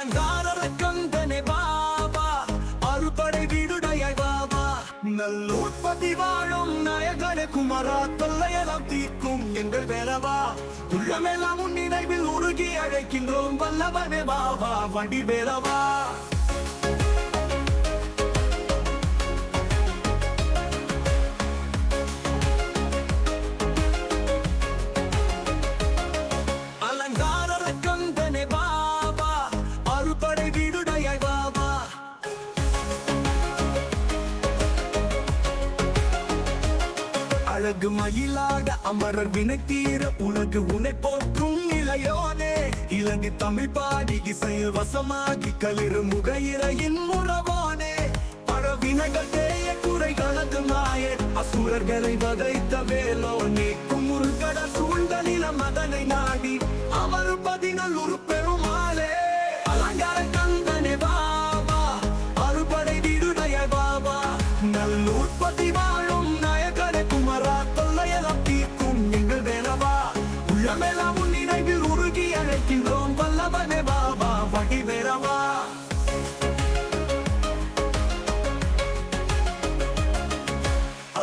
அலங்கார கந்தனே பாபா அறுபடை வீடுடைய பாபா. நல்லூர்பதி வாழும் நாயகனே குமரா தொல்லையெல்லாம் தீர்க்கும் எங்கள் வேலவா. உள்ளமெல்லாம் உன் நினைவில் உருகி அழைக்கின்றோம் வல்லவனே பாபா வண்டி வேலவா. அழகு மயிலாட அமரர் வினைத்தீர தீர உலகு உனை போற்றும் இளையோனே இலங்கை தமிழ் பாடி இசையில் வசமாகி களிறு முகையிறையின் இறையின் உறவோனே. பழவினைகள் தேய குறை குறைகளது மாயே அசுரர்களை வதைத்த வேலோனே. குமுறு கடல் சூழ்ந்த நில மதனை நாடி அவர் பதினல் ஒரு பெருமாளே அலங்கார கந்தனே பாபா அறுபடை வீடுடைய பாபா நல்லூர் பதி வாழும்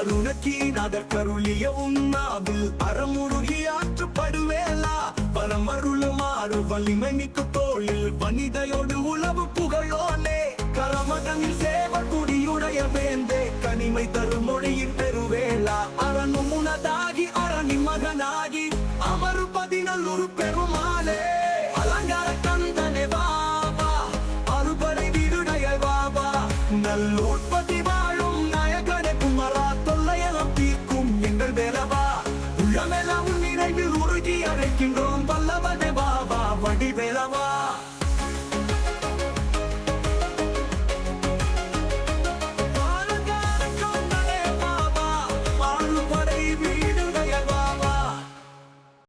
அருணக்கி நகர் கருளிய உண்ணாவில் அறமுருகி ஆற்றுப்படுவேலா. பரமருளுமாறு வலிமை மிக்க தோளில் வனிதையோடு உளவு புகழோனே. கரமதனில் சேவர் குடியுடைய வேந்தே கனிமை தரும் மொழியின் பெருவேளா அரணும் முனதாகி அரணி மகனாகி அமரு பதினல்லூர் பெருமாளே. அலங்கார கந்தனே பாபா அறுபடை வீடுடைய பாபா. நல்லூர் அழைக்கின்றோம் பல்லவ தேவா வடிவேலவா.